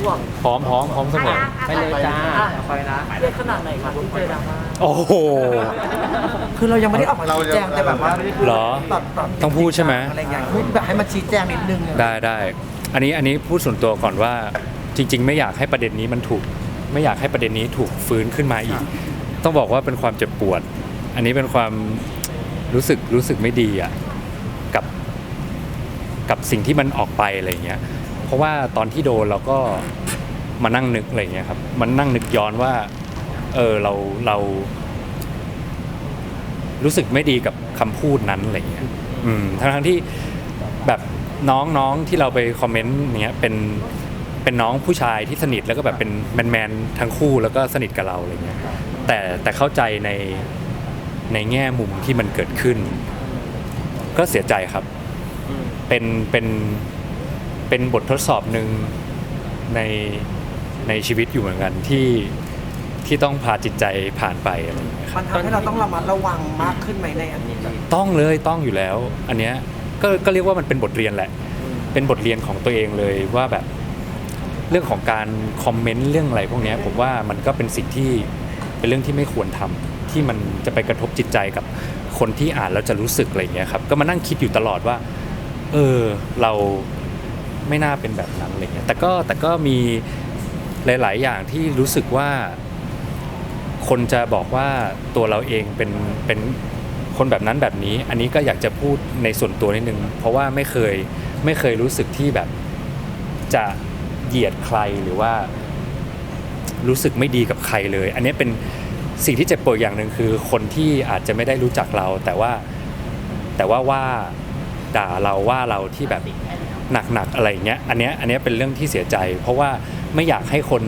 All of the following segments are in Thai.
ห่วงพร้อมพร้อมพร้อมเสมอไปเลยจ้าอะไปนะเรียกขนาดไหนครับที่เจอดราม่าโอ้โห คือเรายังไม่ได้ออกมาชี้แจงแต่แบบว่าเหรอแบบแบบต้องพูดใช่ไหมอะไรอย่างเงี้ยแบบให้มันชี้แจงนิดนึงอะได้ได้อันนี้อันนี้พูดส่วนตัวก่อนว่าจริง ๆ ไม่อยากให้ประเด็นนี้มันถูก ไม่อยากให้ประเด็นนี้ถูกฟื้นขึ้นมาอีก ต้องบอกว่าเป็นความเจ็บปวด อันนี้เป็นความรู้สึกรู้สึกไม่ดีอะกับ กับสิ่งที่มันออกไปอะไรเงี้ย เพราะว่าตอนที่โดนเราก็มานั่งนึกอะไรเงี้ยครับ มันนั่งนึกย้อนว่า เออเราเรา รู้สึกไม่ดีกับคำพูดนั้นอะไรเงี้ยอืมทั้งทั้งๆที่แบบน้องๆที่เราไปคอมเมนต์เนี้ยเป็นเป็นน้องผู้ชายที่สนิทแล้วก็แบบเป็นแมนๆทั้งคู่แล้วก็สนิทกับเราอะไรเงี้ยแต่แต่เข้าใจในในแง่มุมที่มันเกิดขึ้น ก็เสียใจครับ เป็นเป็น เป็นบททดสอบหนึ่งในในชีวิตอยู่เหมือนกันที่ที่ต้องพาจิตใจผ่านไปอะไรอย่างเงี้ยครับมันทำให้เราต้องระมัดระวังมากขึ้นไหมในอันนี้ต้องเลยต้องอยู่แล้ว อันเนี้ยก็ก็เรียกว่ามันเป็นบทเรียนแหละ เป็นบทเรียนของตัวเองเลยว่าแบบเรื่องของการคอมเมนต์เรื่องอะไรพวกเนี้ยผมว่ามันก็เป็นสิ่งที่เป็นเรื่องที่ไม่ควรทำที่มันจะไปกระทบจิตใจกับคนที่อ่านแล้วจะรู้สึกอะไรอย่างเงี้ยครับก็มานั่งคิดอยู่ตลอดว่า เออเรา ไม่น่าเป็นแบบนั้นอะไรเงี้ยแต่ก็แต่ก็มีหลาย ๆ อย่างที่รู้สึกว่า คนจะบอกว่าตัวเราเองเป็นเป็นคนแบบนั้นแบบนี้ อันนี้ก็อยากจะพูดในส่วนตัวนิดนึง เพราะว่าไม่เคยไม่เคยรู้สึกที่แบบจะเหยียดใครหรือว่ารู้สึกไม่ดีกับใครเลย อันนี้เป็นสิ่งที่เจ็บปวดอย่างหนึ่งคือ คนที่อาจจะไม่ได้รู้จักเรา แต่ว่าแต่ว่าว่าด่าเราว่าเราที่แบบ หนักๆอะไรอย่างเงี้ยอันเนี้ยอันเนี้ยเป็นเรื่องที่เสียใจ เพราะว่าไม่อยากให้คน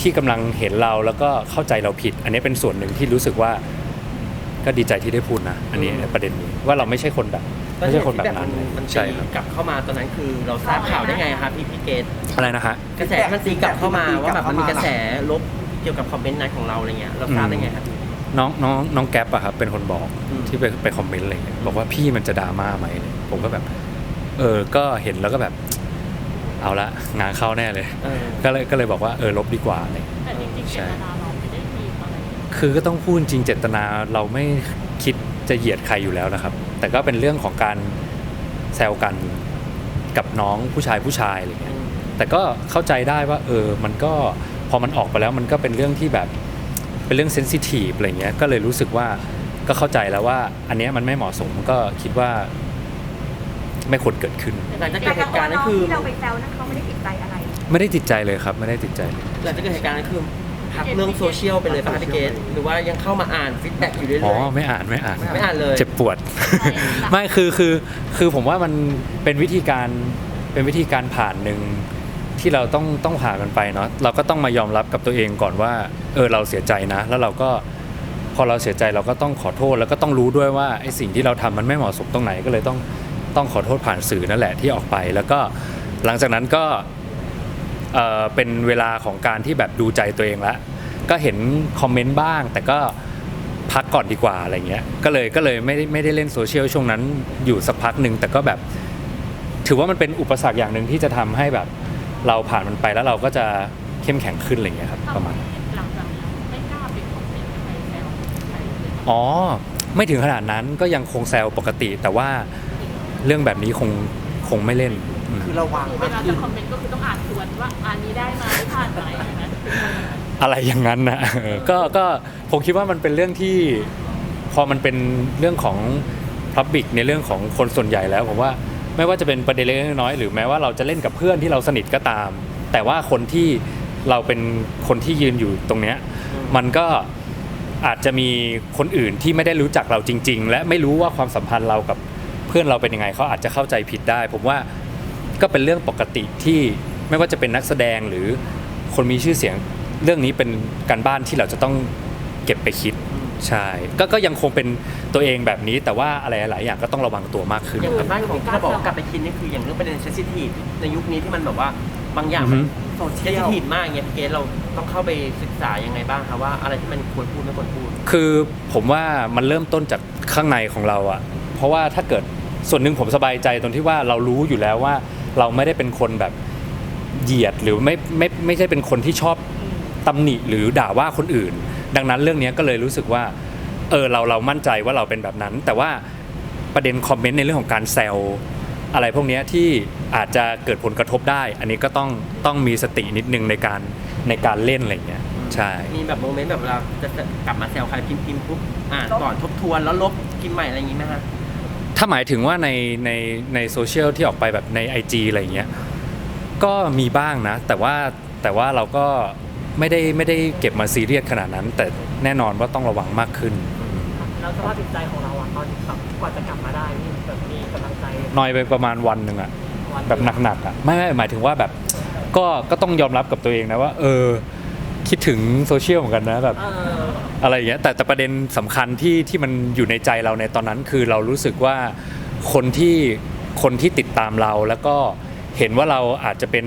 ที่กำลังเห็นเราแล้วก็เข้าใจเราผิด อันนี้เป็นส่วนหนึ่งที่รู้สึกว่าก็ดีใจที่ได้พูดนะอันนี้ประเด็นนี้ว่าเราไม่ใช่คนแบบไม่ใช่คนแบบนั้นมันใช่ตีครับกลับเข้ามาตอนนั้นคือเราทราบข่าวได้ไงครับพี่พี่เกตอะไรนะฮะกระแสมันตีกลับเข้ามาว่าแบบมันมีกระแสลบเกี่ยวกับคอมเมนต์นั้นของเราอะไรเงี้ยเราทราบได้ไงครับน้องน้องน้องแก๊ปอะครับเป็นคนบอกอืมที่ไปไปคอมเมนต์อะไรเงี้ยบอกว่าพี่มันจะดราม่าไหมเนี่ยผมก็แบบ เออก็เห็นแล้วก็แบบ เอาละงานเข้าแน่เลย เออ ก็เลยก็เลยบอกว่าเออลบดีกว่าอะไรเงี้ยแต่จริงๆเจตนาเราไม่ได้มีอะไรคือก็ต้องพูดจริงเจตนาเราไม่คิดจะเหยียดใครอยู่แล้วนะครับ แต่ก็เป็นเรื่องของการแซวกันกับน้องผู้ชายผู้ชายอะไรเงี้ย แต่ก็เข้าใจได้ว่าเออ มันก็พอมันออกไปแล้วมันก็เป็นเรื่องที่แบบเป็นเรื่องเซนซิทีฟอะไรเงี้ย ก็เลยรู้สึกว่าก็เข้าใจแล้วว่า อันเนี้ยมันไม่เหมาะสมก็คิดว่า ไม่ควรเกิดขึ้น หลังจากเกิดเหตุการณ์นั้นคือ ที่เราไปแซวนั้นเขาไม่ได้ติดใจอะไร ไม่ได้ติดใจเลยครับ ไม่ได้ติดใจเลยหลังจากเกิดเหตุการณ์นั้นคือพักเรื่องโซเชียลไปเลยป่ะครับพี่เกตหรือว่ายังเข้ามาอ่านฟีดแบ็กอยู่เรื่อยอ๋อๆ ไม่อ่านไม่อ่าน ไม่อ่านเลย เจ็บปวด ไม่คือคือคือผมว่ามันเป็นวิธีการเป็นวิธีการผ่านหนึ่งที่เราต้องต้องผ่านมันไปเนาะเราก็ต้องมายอมรับกับตัวเองก่อนว่า เออเราเสียใจนะ แล้วเราก็พอเราเสียใจเราก็ต้องขอโทษ แล้วก็ต้องรู้ด้วยว่าไอ้สิ่งที่เราทำมันไม่เหมาะสมตรงไหนก็เลยต้อง ต้องขอโทษผ่านสื่อนั่นแหละที่ออกไป แล้วก็หลังจากนั้นก็เออเป็นเวลาของการที่แบบดูใจตัวเองละก็เห็นคอมเมนต์บ้าง แต่ก็พักก่อนดีกว่าอะไรเงี้ยก็เลยก็เลยไม่ได้ไม่ได้เล่นโซเชียลช่วงนั้นอยู่สักพักหนึ่งแต่ก็แบบ ถือว่ามันเป็นอุปสรรคอย่างหนึ่งที่จะทำให้แบบเราผ่านมันไปแล้วเราก็จะเข้มแข็งขึ้นอะไรเงี้ยครับประมาณนั้นหลังจากนั้นไม่กล้าไปคอมเมนต์ใครแซวใครเลย อ๋อ ไม่ถึงขนาดนั้นก็ยังคงแซวปกติ แต่ว่า เรื่องแบบนี้คงคงไม่เล่นอืมคือระวังเวลาจะคอมเมนต์ก็คือต้องอ่านทวนว่าอันนี้ได้ไหมผ่านไหมใช่ไหมอะไรอย่างนั้นนะเออก็ก็ผมคิดว่ามันเป็นเรื่องที่ พอมันเป็นเรื่องของพับบิกในเรื่องของคนส่วนใหญ่แล้วผมว่าไม่ว่าจะเป็นประเด็นเล็กๆน้อยๆหรือแม้ว่าเราจะเล่นกับเพื่อนที่เราสนิทก็ตาม แต่ว่าคนที่เราเป็นคนที่ยืนอยู่ตรงเนี้ยมันก็อาจจะมีคนอื่นที่ไม่ได้รู้จักเราจริง ๆ และไม่รู้ว่าความสัมพันธ์เรากับเพื่อนเราเป็นยังไงเขาอาจจะเข้าใจผิดได้ ผมว่าก็เป็นเรื่องปกติที่ไม่ว่าจะเป็นนักแสดงหรือคนมีชื่อเสียงเรื่องนี้เป็นการบ้านที่เราจะต้องเก็บไปคิดใช่ก็ก็ยังคงเป็นตัวเองแบบนี้แต่ว่าอะไรหลายอย่างก็ต้องระวังตัวมากขึ้นอย่างกับบ้านของที่เราบอกว่ากลับไปคิดนี่คืออย่างเรื่องประเด็นเซนซิทีฟในยุคนี้ที่มันแบบว่าบางอย่างมันอือฮึโซเซเชีนยซิลทีฟมากเงี้ยพี่เกตเราต้องเข้าไปศึกษายังไงบ้างครับว่าอะไรที่มันควรพูดไม่ควรพูด คือผมว่ามันเริ่มต้นจากข้างในของเราอะเพราะว่าถ้าเกิด ส่วนหนึ่งผมสบายใจตรงที่ว่าเรารู้อยู่แล้วว่า เราไม่ได้เป็นคนแบบเหยียดหรือไม่ไม่ไม่ใช่เป็นคนที่ชอบตำหนิหรือด่าว่าคนอื่น ดังนั้นเรื่องนี้ก็เลยรู้สึกว่าเออเราเรามั่นใจว่าเราเป็นแบบนั้น แต่ว่าประเด็นคอมเมนต์ในเรื่องของการแซวอะไรพวกนี้ที่อาจจะเกิดผลกระทบได้ อันนี้ก็ต้องต้องมีสตินิดนึงในการในการเล่นอะไรอย่างเงี้ยใช่มีแบบโมเมนต์แบบเวลาจะกลับมาแซวใครพิมพ์พิมพ์ปุ๊บอ่านก่อนทบทวนแล้วลบพิมพ์ใหม่อะไรอย่างงี้ไหมฮะ ถ้าหมายถึงว่าในในในโซเชียลที่ออกไปแบบใน IG อะไรอย่างเงี้ยก็มีบ้างนะ แต่ว่าแต่ว่าเราก็ไม่ได้ไม่ได้เก็บมาซีเรียสขนาดนั้น แต่แน่นอนว่าต้องระวังมากขึ้น แล้วสภาพจิตใจของเราอะตอนแบบกว่าจะกลับมาได้นี่แบบมีกำลังใจน้อยไปประมาณวันหนึ่งอะวันแบบหนักๆอะไม่ไม่หมายถึงว่าแบบก็ก็ต้องยอมรับกับตัวเองนะว่า เออ คิดถึงโซเชียลเหมือนกันนะแบบเอออะไรอย่างเงี้ยแต่แต่ประเด็นสำคัญที่ที่มันอยู่ในใจเราในตอนนั้น คือเรารู้สึกว่าคนที่คนที่ติดตามเราแล้วก็เห็นว่าเราอาจจะเป็น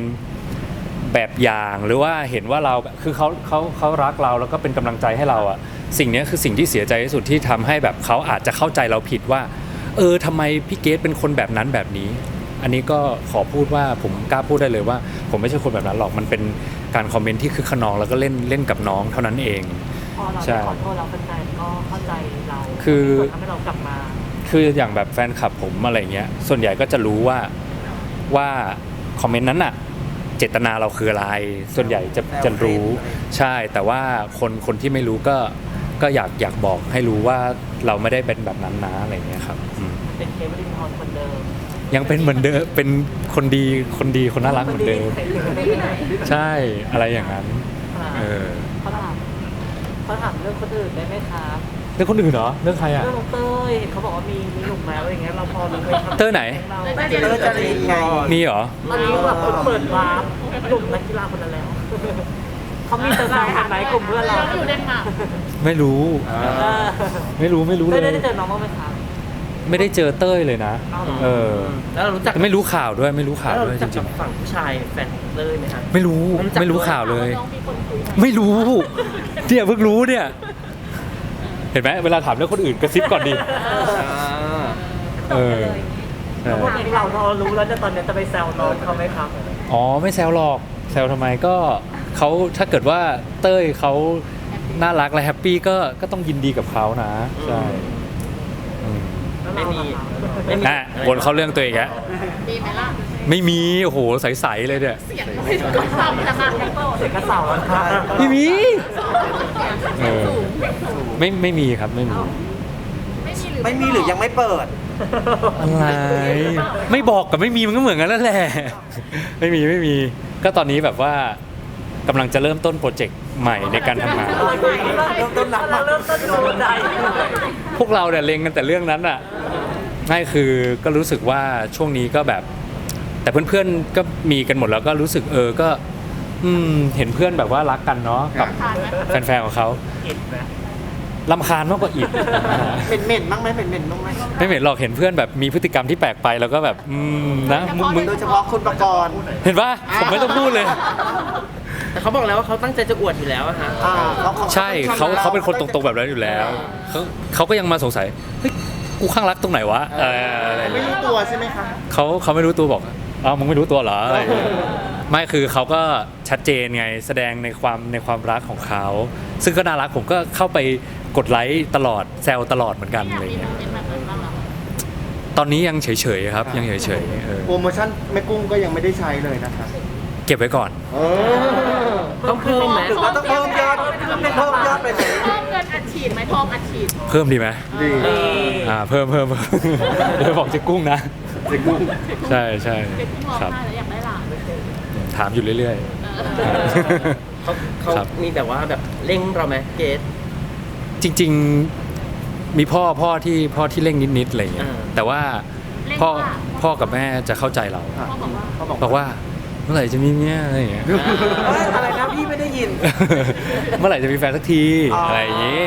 แบบอย่างหรือว่าเห็นว่าเราคือเขาเขาเขารักเราแล้วก็เป็นกำลังใจให้เราอะสิ่งเนี้ยคือสิ่งที่เสียใจที่สุดที่ทำให้แบบเขาอาจจะเข้าใจเราผิดว่า เออทำไมพี่เกดเป็นคนแบบนั้นแบบนี้ อันนี้ก็ขอพูดว่าผมกล้าพูดได้เลยว่า ผมไม่ใช่คนแบบนั้นหรอกมันเป็นการคอมเมนต์ที่คือขนองแล้วก็เล่นเล่นกับน้องเท่านั้นเอง พอเราใช่ ได้ขอโทษเราแฟนๆก็เข้าใจเราคือส่วนทำให้เรากลับมาคืออย่างแบบแฟนคลับผมอะไรเงี้ย ส่วนใหญ่ก็จะรู้ว่าว่าคอมเมนต์นั้นอะเจตนาเราคืออะไร ส่วนใหญ่จะจะรู้ ใช่แต่ว่าคนคนที่ไม่รู้ก็ก็อยากอยากบอกให้รู้ว่า เราไม่ได้เป็นแบบนั้นนะอะไรเงี้ยครับอืมเป็นเคมรินทอนคนเดิมยังเป็นเหมือนเดิมเป็นคนดีคนดีคนน่ารักเหมือนเดิมใช่อะไรอย่างนั้นเออเขาถามเขาถามเรื่องคนอื่นได้ไหมครับเรื่องคนอื่นเหรอเรื่องใครอะ เรื่องน้องเต้ยเห็นเขาบอกว่ามีมีหนุ่มแล้วอย่างเงี้ยเราพอรู้ไหมครับเต้ยไหน เราเต้ยเจอจะรีไงมีเหรอ ตอนนี้แบบคนเปิดวาร์ปกลุ่มนักกีฬาคนนั้นแล้ว เขามีเตอร์ไซน์คนไหนกลุ่มเพื่อนเราอยู่เดนมาร์กไม่รู้ เออไม่รู้ไม่รู้เลได้ย ได้เจอน้องบ้างไหมครับ ไม่ได้เจอเต้ยเลยนะอ้าวเหรอ เออแล้วเรารู้จักแต่ไม่รู้ข่าวด้วยไม่รู้ข่าวแล้วเราด้วยรู้จจักริกังบฝั่งผู้ชายแฟนเลยไหมฮะๆ ไม่รู้ไม่รู้จักไม่รู้ข่าวเลย น้องมีคนคุยไหมไม่รู้เนี่ยเพิ่งรู้เนี่ย เห็นไหมเวลาถามเรื่องคนอื่นกระซิบก่อนดิอ่าเออใช่พวกเองเราพอรู้แล้วจะตอนนี้จะไปแซวน้องเขาไหมครับ อ๋อไม่แซวหรอกแซวทำไมก็ เขาถ้าเกิดว่าเต้ยเขาน่ารักและแฮปปี้ก็ก็ต้องยินดีกับเขานะใช่อืมแล้วไม่เรามีล่ะครับไม่มีอะวนเข้าเรื่องตัวเองแกมีไหมล่ะไม่มีโอ้โหใสๆเลยเนี่ยเสียงไม่ก็ทำนะคะเด็กกระเสาอะครับไม่มีเออไม่ไม่มีครับไม่มีไม่มีหรือไม่มีหรือยังไม่เปิด อะไรไม่บอกกับไม่มีมันก็เหมือนกันนั่นแหละ ไม่มีไม่มี ก็ตอนนี้แบบว่า กำลังจะเริ่มต้นโปรเจกต์ใหม่ในการทำงาน เริ่มต้นรักเริ่มต้นดูใจพวกเราเนี่ยเล็งกันแต่เรื่องนั้นอะไม่คือก็รู้สึกว่าช่วงนี้ก็แบบ แต่เพื่อนๆก็มีกันหมดแล้วก็รู้สึกเออก็อืมเห็นเพื่อนแบบว่ารักกันเนาะกับทานไหมแฟนๆของเขาอิดไหมลำคาญมากกว่าอิด เหม็นเหม็นๆบ้างไหมเหม็นเหม็นๆบ้างไหมไม่เหม็นหรอกเห็นเพื่อนแบบมีพฤติกรรมที่แปลกไปแล้วก็แบบอืมนะมึงมึงโดยเฉพาะคุณประกรณ์เห็นปะผมไม่ต้องพูดเลย แต่เขาบอกแล้วว่าเขาตั้งใจจะอวดอยู่แล้วอะฮะ อ่าเขาใช่เขาเขาเป็นคนตรงๆแบบนั้นอยู่แล้วเขาเขาก็ยังมาสงสัยเฮ้ยกูข้างรักตรงไหนวะเอออะไรอย่างไม่เงี้ย รู้ตัวใช่ไหมคะ เขาเขาไม่รู้ตัวบอกอ้าวมึงไม่รู้ตัวเหรออะไรอย่างเงี้ยไม่คือเขาก็ชัดเจนไงแสดงในความในความรักของเขา ซึ่งก็น่ารักผมก็เข้าไปกดไลค์ตลอดแซวตลอดเหมือนกันอยาอะกไรมีโมเงี้ยเมนต์แบบนั้นบ้างเหรอตอนนี้ยังเฉยๆครับ ยังเฉยๆเออโปรโมชั่นแม่กุ้งก็ยังไม่ได้ใช้เลยนะคะ เก็บไว้ก่อนเออต้องเพิ่มไหมหรือว่าต้องเพิ่มยอดเพิ่มยอดไปไหนเพิ่มเงินอัดฉีดไหมทองอัดฉีดเพิ่มดีไหมดีอ่าเพิ่มเพิ่มเพิ่มเดี๋ยวบอกเจะกุ้งนะ เด็กกุ้งใช่ใช่เด็กเพิ่งร้องครับไห้แล้วอยากได้หลานถามอยู่เรื่อยเออเขาเขาครับ มีแบบว่าแบบเร่งเราไหมเกสๆจริง ๆ มีพ่อพ่อที่พ่อที่เร่งนิดๆอะไรอย่างเงี้ยอ่า แต่ว่าพ่อพ่อกับแม่จะเข้าใจเราพ่อบอกว่า เขาบอกบอกว่า เมื่อไหร่จะมีเมียอะไรอย่างเงี้ยเอ้ย อะไรนะพี่ไม่ได้ยิน เมื่อไหร่จะมีแฟนสักทีอ๋ออ อะไรอย่างงี้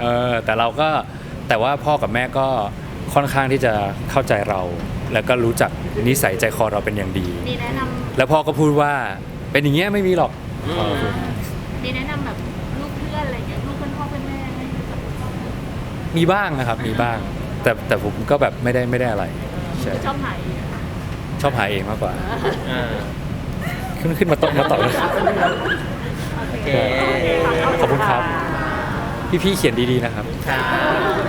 เออแต่เราก็แต่ว่าพ่อกับแม่ก็ค่อนข้างที่จะเข้าใจเรา แล้วก็รู้จักนิสัยใจคอเราเป็นอย่างดีมีแนะนำแล้วพ่อก็พูดว่าเป็นอย่างเงี้ยไม่มีหรอกอืมพ่อพูดมีแนะนำแบบลูกเพื่อนอะไรเงี้ยลูกเพื่อนพ่อเพื่อนแม่ให้รู้จักพ่อเพื่อนมีบ้างนะครับมีบ้าง แต่แต่ผมก็แบบไม่ได้ไม่ได้อะไรใช่ชอบไหนชอบหาเองมากกว่า อ่าคื ขึ้นขึ้นมาตอบมาตอบเลยโอเคขอบคุณครับ พี่ๆเขียนดีๆนะครับครับ